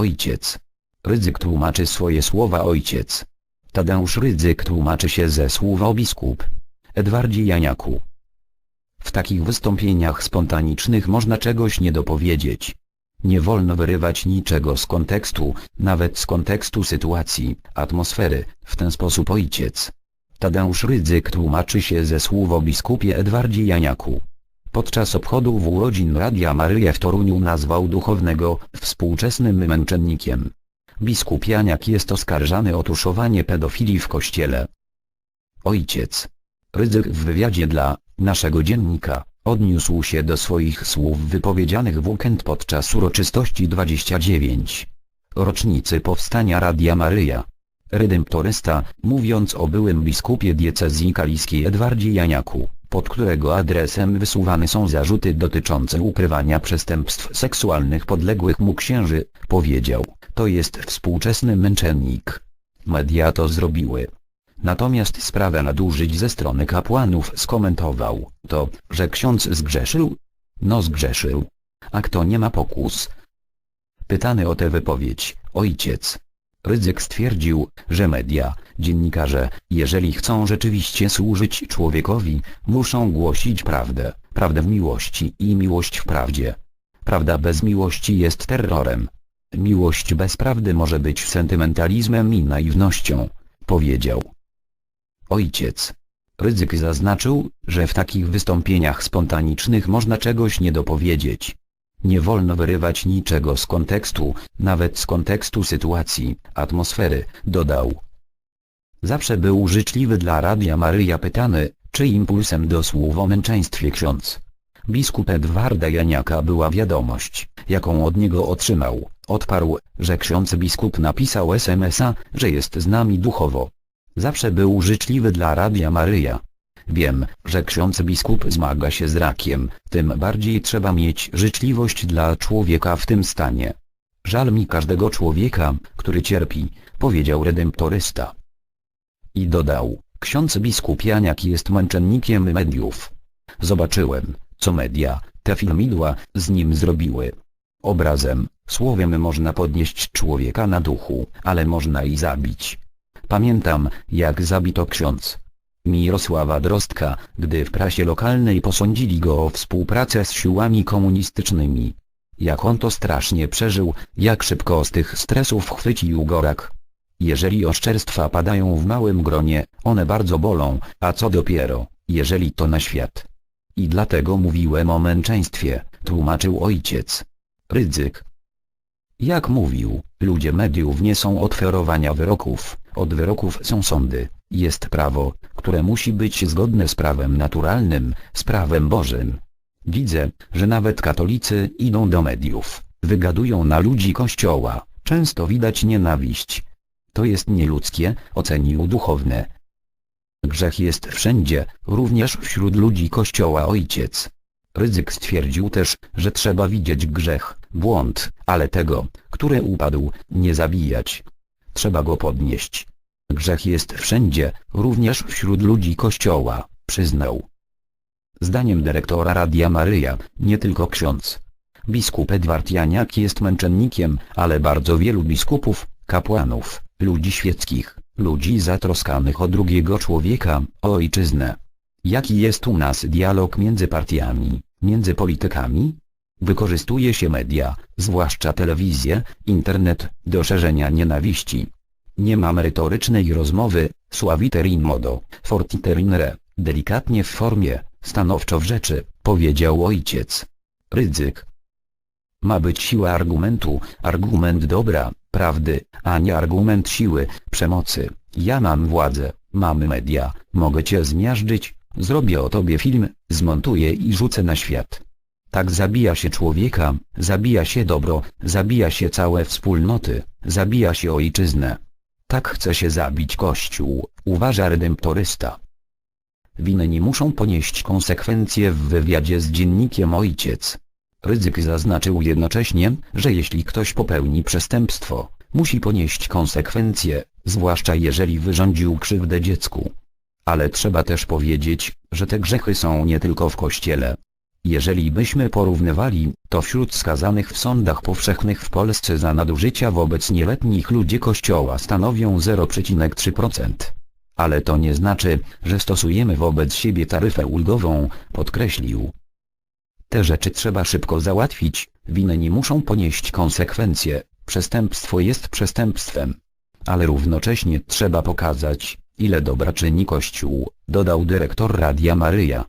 Ojciec. Rydzyk tłumaczy swoje słowa ojciec. Tadeusz Rydzyk tłumaczy się ze słowa biskup. Edwardzie Janiaku. W takich wystąpieniach spontanicznych można czegoś nie dopowiedzieć. Nie wolno wyrywać niczego z kontekstu, nawet z kontekstu sytuacji, atmosfery, w ten sposób ojciec. Tadeusz Rydzyk tłumaczy się ze słów o biskupie Edwardzie Janiaku. Podczas obchodów urodzin Radia Maryja w Toruniu nazwał duchownego współczesnym męczennikiem. Biskup Janiak jest oskarżany o tuszowanie pedofilii w kościele. Ojciec. Rydzyk w wywiadzie dla naszego dziennika odniósł się do swoich słów wypowiedzianych w weekend podczas uroczystości 29. rocznicy powstania Radia Maryja. Redemptorysta, mówiąc o byłym biskupie diecezji kaliskiej Edwardzie Janiaku, pod którego adresem wysuwane są zarzuty dotyczące ukrywania przestępstw seksualnych podległych mu księży, powiedział, to jest współczesny męczennik. Media to zrobiły. Natomiast sprawę nadużyć ze strony kapłanów skomentował, to, że ksiądz zgrzeszył? No zgrzeszył. A kto nie ma pokus? Pytany o tę wypowiedź, ojciec. Rydzyk stwierdził, że media, dziennikarze, jeżeli chcą rzeczywiście służyć człowiekowi, muszą głosić prawdę, prawdę w miłości i miłość w prawdzie. Prawda bez miłości jest terrorem. Miłość bez prawdy może być sentymentalizmem i naiwnością, powiedział. Ojciec. Rydzyk zaznaczył, że w takich wystąpieniach spontanicznych można czegoś nie dopowiedzieć. Nie wolno wyrywać niczego z kontekstu, nawet z kontekstu sytuacji, atmosfery, dodał. Zawsze był życzliwy dla Radia Maryja pytany, czy impulsem do słów o męczeństwie ksiądz. Biskup Edwarda Janiaka była wiadomość, jaką od niego otrzymał. Odparł, że ksiądz biskup napisał SMS-a, że jest z nami duchowo. Zawsze był życzliwy dla Radia Maryja. Wiem, że ksiądz biskup zmaga się z rakiem, tym bardziej trzeba mieć życzliwość dla człowieka w tym stanie. Żal mi każdego człowieka, który cierpi, powiedział redemptorysta. I dodał, ksiądz biskup Janiak jest męczennikiem mediów. Zobaczyłem, co media, te filmidła, z nim zrobiły. Obrazem, słowem można podnieść człowieka na duchu, ale można i zabić. Pamiętam, jak zabito ksiądz. Mirosława Drostka, gdy w prasie lokalnej posądzili go o współpracę z siłami komunistycznymi. Jak on to strasznie przeżył, jak szybko z tych stresów chwycił go rak. Jeżeli oszczerstwa padają w małym gronie, one bardzo bolą, a co dopiero, jeżeli to na świat. I dlatego mówiłem o męczeństwie, tłumaczył ojciec. Rydzyk. Jak mówił, ludzie mediów nie są od ferowania wyroków, od wyroków są sądy, jest prawo, które musi być zgodne z prawem naturalnym, z prawem Bożym. Widzę, że nawet katolicy idą do mediów, wygadują na ludzi kościoła, często widać nienawiść. To jest nieludzkie, ocenił duchowne. Grzech jest wszędzie, również wśród ludzi kościoła ojciec. Rydzyk stwierdził też, że trzeba widzieć grzech, błąd, ale tego, który upadł, nie zabijać. Trzeba go podnieść. Grzech jest wszędzie, również wśród ludzi Kościoła, przyznał. Zdaniem dyrektora Radia Maryja, nie tylko ksiądz. Biskup Edward Janiak jest męczennikiem, ale bardzo wielu biskupów, kapłanów, ludzi świeckich, ludzi zatroskanych o drugiego człowieka, o ojczyznę. Jaki jest u nas dialog między partiami, między politykami? Wykorzystuje się media, zwłaszcza telewizję, internet, do szerzenia nienawiści. Nie ma merytorycznej rozmowy, suaviter in modo, fortiter in re, delikatnie w formie, stanowczo w rzeczy, powiedział ojciec. Rydzyk. Ma być siła argumentu, argument dobra, prawdy, a nie argument siły, przemocy. Ja mam władzę, mamy media, mogę cię zmiażdżyć, zrobię o tobie film, zmontuję i rzucę na świat. Tak zabija się człowieka, zabija się dobro, zabija się całe wspólnoty, zabija się ojczyznę. Tak chce się zabić Kościół, uważa redemptorysta. Winni muszą ponieść konsekwencje w wywiadzie z dziennikiem Ojciec. Rydzyk zaznaczył jednocześnie, że jeśli ktoś popełni przestępstwo, musi ponieść konsekwencje, zwłaszcza jeżeli wyrządził krzywdę dziecku. Ale trzeba też powiedzieć, że te grzechy są nie tylko w Kościele. Jeżeli byśmy porównywali, to wśród skazanych w sądach powszechnych w Polsce za nadużycia wobec nieletnich ludzie kościoła stanowią 0,3%. Ale to nie znaczy, że stosujemy wobec siebie taryfę ulgową, podkreślił. Te rzeczy trzeba szybko załatwić, winni muszą ponieść konsekwencje, przestępstwo jest przestępstwem. Ale równocześnie trzeba pokazać, ile dobra czyni Kościół, dodał dyrektor Radia Maryja.